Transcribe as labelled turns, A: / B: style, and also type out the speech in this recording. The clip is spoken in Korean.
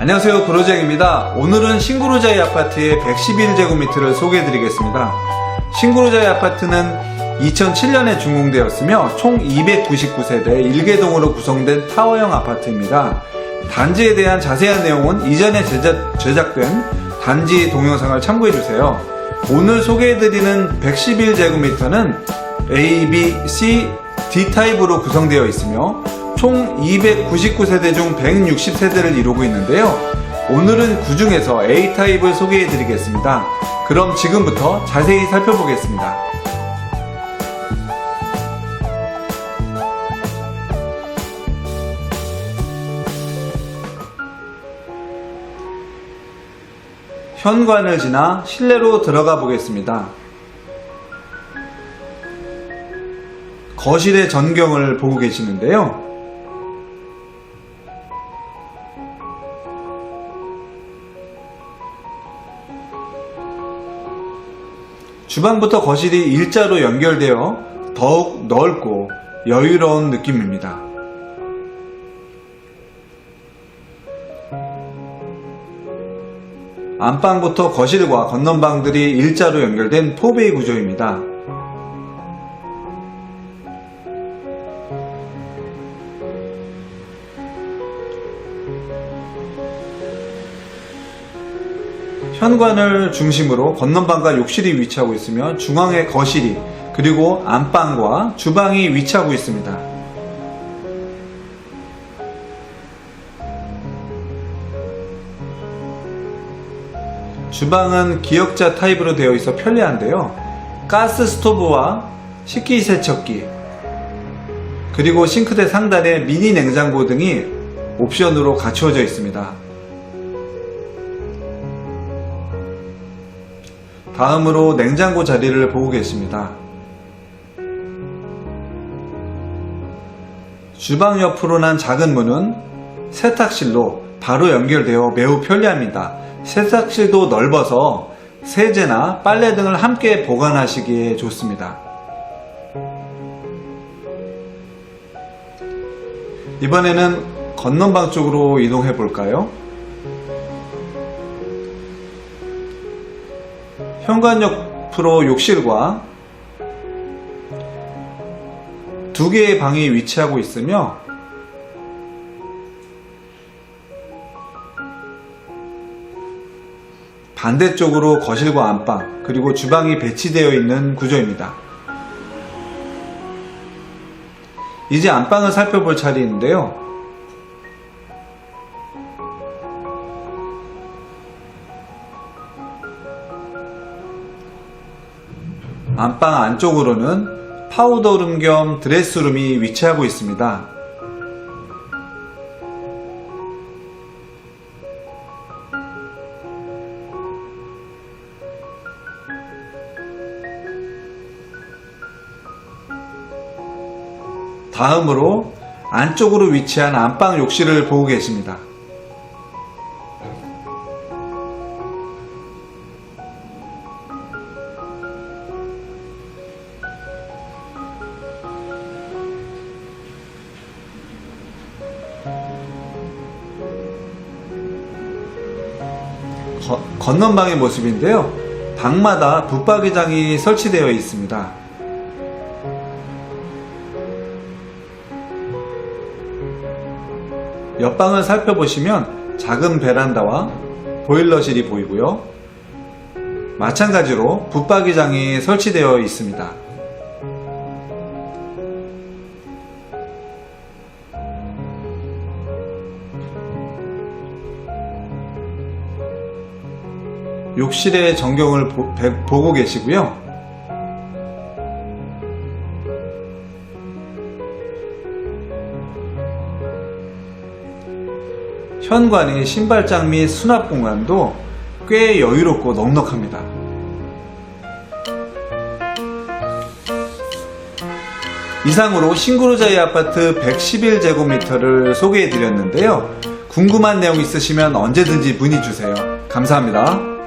A: 안녕하세요. 구로자입니다. 오늘은 신구로자이 아파트의 111제곱미터를 소개해 드리겠습니다. 신구로자이 아파트는 2007년에 준공되었으며 총 299세대 1개동으로 구성된 타워형 아파트입니다. 단지에 대한 자세한 내용은 이전에 제작, 제작된 단지 동영상을 참고해 주세요. 오늘 소개해 드리는 111제곱미터는 A, B, C, D타입으로 구성되어 있으며 총 299세대 중 160세대를 이루고 있는데요. 오늘은 그 중에서 A타입을 소개해 드리겠습니다. 그럼 지금부터 자세히 살펴보겠습니다. 현관을 지나 실내로 들어가 보겠습니다. 거실의 전경을 보고 계시는데요. 주방부터 거실이 일자로 연결되어 더욱 넓고 여유로운 느낌입니다. 안방부터 거실과 건넌방들이 일자로 연결된 포베이 구조입니다. 현관을 중심으로 건넌방과 욕실이 위치하고 있으며 중앙에 거실이 그리고 안방과 주방이 위치하고 있습니다. 주방은 기역자 타입으로 되어 있어 편리한데요. 가스 스토브와 식기 세척기 그리고 싱크대 상단에 미니 냉장고 등이 옵션으로 갖추어져 있습니다. 다음으로 냉장고 자리를 보고 계십니다. 주방 옆으로 난 작은 문은 세탁실로 바로 연결되어 매우 편리합니다. 세탁실도 넓어서 세제나 빨래 등을 함께 보관하시기에 좋습니다. 이번에는 건넌방 쪽으로 이동해 볼까요? 현관 옆으로 욕실과 두 개의 방이 위치하고 있으며 반대쪽으로 거실과 안방 그리고 주방이 배치되어 있는 구조입니다. 이제 안방을 살펴볼 차례인데요. 안방 안쪽으로는 파우더룸 겸 드레스룸이 위치하고 있습니다. 다음으로 안쪽으로 위치한 안방 욕실을 보고 계십니다. 거- 건넌방의 모습인데요. 방마다 붙박이장이 설치되어 있습니다. 옆방을 살펴보시면 작은 베란다와 보일러실이 보이고요. 마찬가지로 붙박이장이 설치되어 있습니다. 욕실의 전경을 보, 고 계시고요. 현관의 신발장 및 수납 공간도 꽤 여유롭고 넉넉합니다. 이상으로 싱그로자이 아파트 111제곱미터를 소개해 드렸는데요. 궁금한 내용 있으시면 언제든지 문의 주세요. 감사합니다.